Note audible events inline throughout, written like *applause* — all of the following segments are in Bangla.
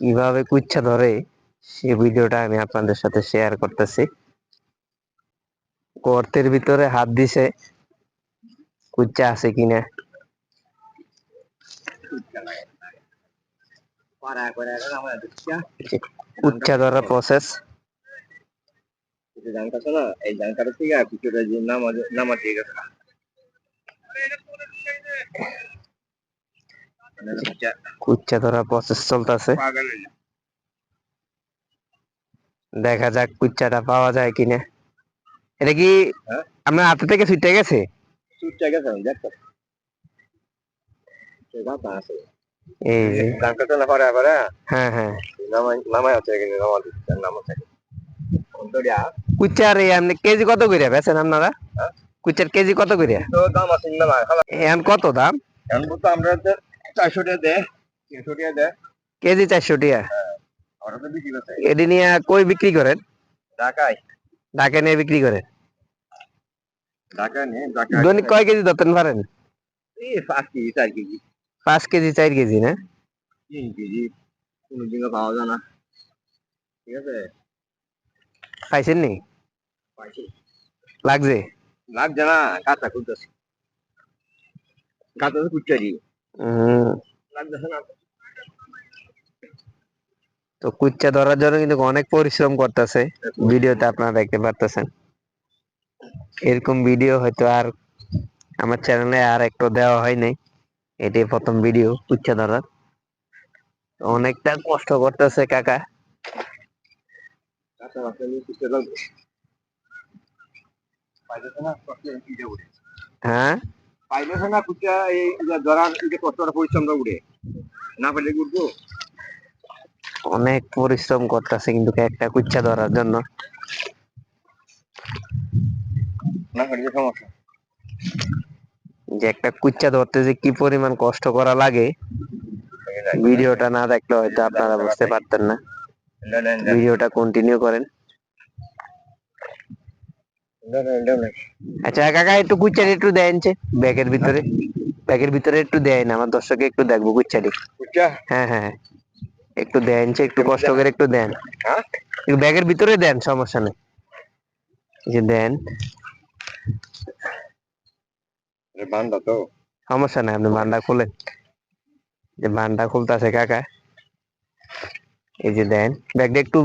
কীভাবে কুচ্ছা ধরে সেই ভিডিওটা আমি আপনাদের সাথে শেয়ার করতেছি। গর্তের ভিতরে হাত দিছে কুচ্চা আছে কিনা? কুচ্চা ধরার প্রসেস জানকাটা থেকে আর কিছুটা যে নামাজ নামাজ দিয়ে গেছে কুচ্চা ধরার প্রসেস চলতেছে। হয়ে। দেখা যাক কুচ্চাটা পাওয়া যায় কিনা। এটা কি হ্যাঁ? আপনার হাতে থেকে ছুটে গেছে? সুটটা গেছে আমি দেখতে সে কথা আছে। এই যে। না পারে পারে হ্যাঁ। হ্যাঁ নামাই নামাই আছে কিন্তু নামাজ দিচ্ছে নামাজ আছে অন্তরিয়া কুচ্চার আপনি কেজি কত করে বেছেন আপনারা? হ্যাঁ? কুচ্চার কেজি কত করে? দাম আছে এখন কত দাম? এখন তো আমরা চারশো টাকা দেয় তিনশো টাকা দেয় কেজি চারশো টাকা ওরা তো বিক্রি করছে এটি নিয়ে কই বিক্রি করেন? ঢাকায়। ঢাকা নিয়ে বিক্রি করেন? নিয়ে দৈনিক কয় কেজি ধরতেন পারেন? এই পাঁচ কেজি চার কেজি। পাঁচ কেজি চার কেজি না? তিন কেজি কোনো দিনও পাওয়া যায় না। ঠিক আছে? পাইছেন নি? লাগছে? লাগছে না কাঁচা খুলতেছে কাঁচা তো না তো কুচ্চা ধরার জন্য কিন্তু অনেক পরিশ্রম করতেছে। ভিডিওতে আপনারা দেখতে পারতেছেন। এরকম ভিডিও হয়তো আর আমার চ্যানেলে আর একটু দেওয়া হয় নাই। এটাই প্রথম ভিডিও কুচ্চা ধরার। অনেকটা কষ্ট করতেছে কাকা। হ্যাঁ? পাইতেছে না কুচা এই যে ধরার এই যে কষ্টটা পরিশ্রমটা উঠে। না পাইলে উঠবো? অনেক পরিশ্রম করতেছে কিন্তু একটা কুচ্চা ধরার জন্য। না পাইলে সমস্যা। যে একটা কুচ্চা ধরতে যে কি পরিমাণ কষ্ট করা লাগে ভিডিওটা না দেখলে হয়তো আপনারা বুঝতে পারতেন না। ভিডিওটা কন্টিনিউ করেন। আচ্ছা কাকা একটু কুচ্চাটি একটু দেন ব্যাগের ভিতরে। ব্যাগের ভিতরে একটু দেন আমার দর্শকে একটু দেখব কুচ্চাটি কুচা হ্যাঁ হ্যাঁ একটু দেন একটু কষ্ট করে একটু দেন। হ্যাঁ? ব্যাগের ভিতরে দেন সমস্যা নেই। যে দেন। বান্দা তো। সমস্যা নাই আপনি বান্ডা খুলেন যে বান্ডা খুলতেছে কাকা। এই যে দেন। ব্যাগটা একটু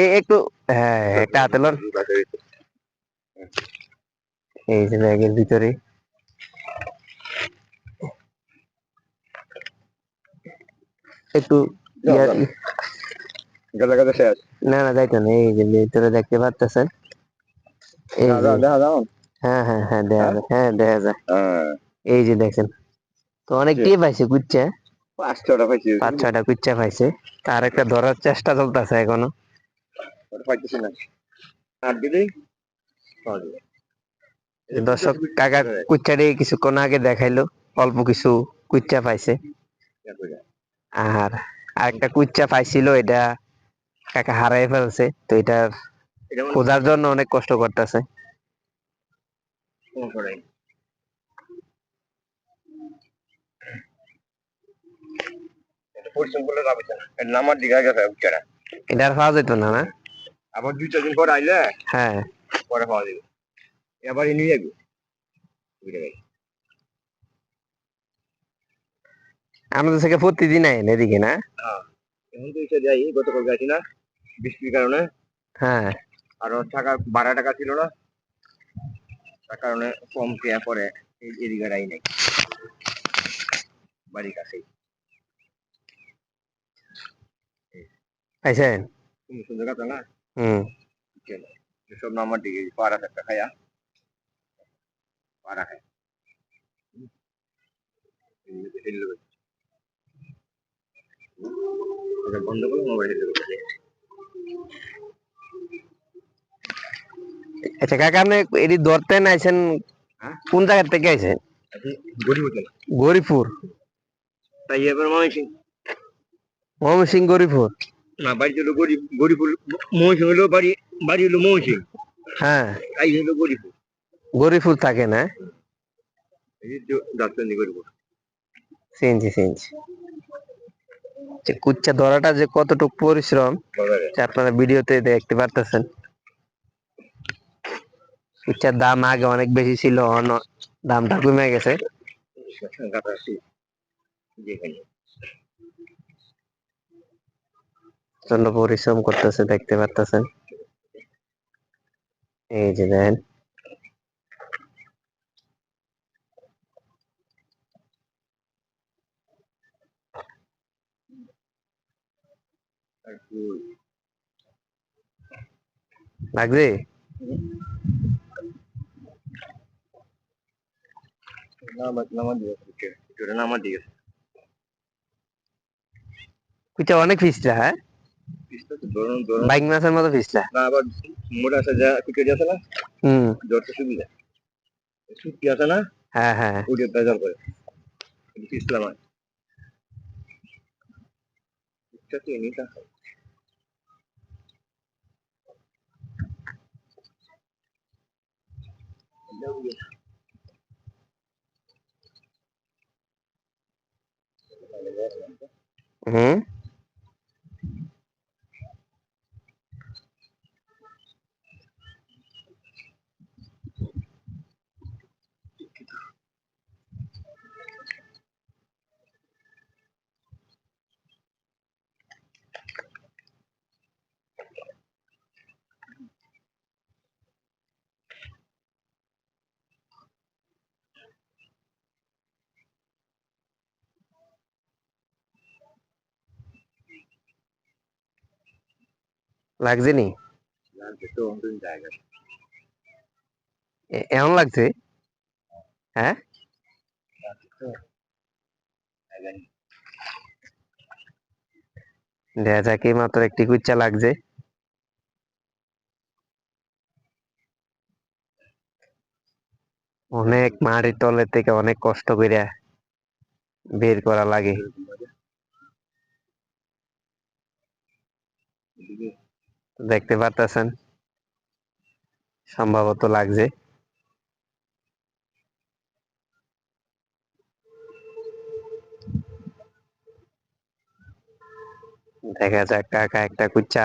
এই একটু হ্যাঁ একটা হাতে লন। এই যে ব্যাগের ভিতরে। একটু গাদা গাদা শেষ না না যাইতো না। এই যে ভিতরে দেখতে পারতেছেন? এই হ্যাঁ হ্যাঁ হ্যাঁ দেখা যায় হ্যাঁ দেখা যায়। হ্যাঁ। এই যে দেখেন তো অনেক টিপ পাইছে কুচ্চা। পাঁচটা পাইছি। পাঁচ কুচ্চা পাইছে। তার একটা ধরার চেষ্টা চলতেছে এখনও। পাইতেছি না। আর দিদি? দর্শক *laughs* কাকা কুচ্চাটি কিছুক্ষণ আগে দেখাইলো অল্প কিছু কুচ্চা পাইছে। আর আরেকটা কুচ্চা পাইছিল এটা কাকা হারাই ফেলছে তো এটা খোঁজার জন্য অনেক কষ্ট করতেছে। পরিশ্রম করলে লাভ হচ্ছে না। এর নামার দিঘা গেছে উচ্চারা। এটা আর পাওয়া যেত না না? আবার দুই চার দিন পর আইলে? হ্যাঁ। পরে পাওয়া যাবে। এবার নিয়ে যাব আমাদের থেকে প্রতিদিন আইন এদিকে না? এখন তো এসে যাই গতকাল গেছি না বৃষ্টির কারণে। হ্যাঁ। আরও টাকা বারো টাকা ছিল না। তার কারণে কম পরে এই এদিকে রাই নাই। বাড়ির কাছেই। তুমি সুন্দর কথা না? হুম। সব নাম্বার দিকে পাড়া একটা খায়া পাড়া খায় বন্ধ করে মোবাইল আচ্ছা কাকা আপনি এটি ধরতে আইছেন? হ্যাঁ? কোন জায়গা থেকে আইছেন? গরিপুর তাই এবার মহিষিং ময়মনসিং গরিপুর না বাড়ি হলো গরিব মহিষিং হলো বাড়ি বাড়ি হলো মহিষিং। হ্যাঁ। তাই হলো গরিব। গরিপুর থাকে না? ডাক্তার গরিব। চিনছি চিনছি যে কুচ্চা ধরাটা যে কতটুকু পরিশ্রম আপনারা ভিডিওতে দেখতে পারতেছেন। কুচ্চার দাম আগে অনেক বেশি ছিল দামটা কমে গেছে। প্রচণ্ড পরিশ্রম করতেছে দেখতে পারতেছেন। এই যে দিয়ে কুচ্চা অনেক ফিসলা হ্যাঁ বাইক মাছের মতো না আবার মোটা আছে যা কুচে আছে না? হুম। ধরতে সুবিধা সুটকি আছে না? হ্যাঁ হ্যাঁ। বেজার করে। এটা হুম? লাগছে নি? এমন লাগছে? হ্যাঁ। দেখা যাক মাত্র একটি কুচ্চা লাগছে। অনেক মাটির তলের থেকে অনেক কষ্ট করে বের করা লাগে। দেখতে পারতেছেন। সম্ভবত লাগছে। দেখা যাক কাকা একটা কুচ্চা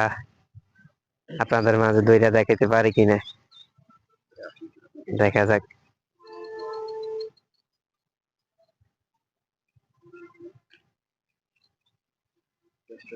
আপনাদের মাঝে দইটা দেখাতে পারি কিনা। দেখা যাক। চেষ্টা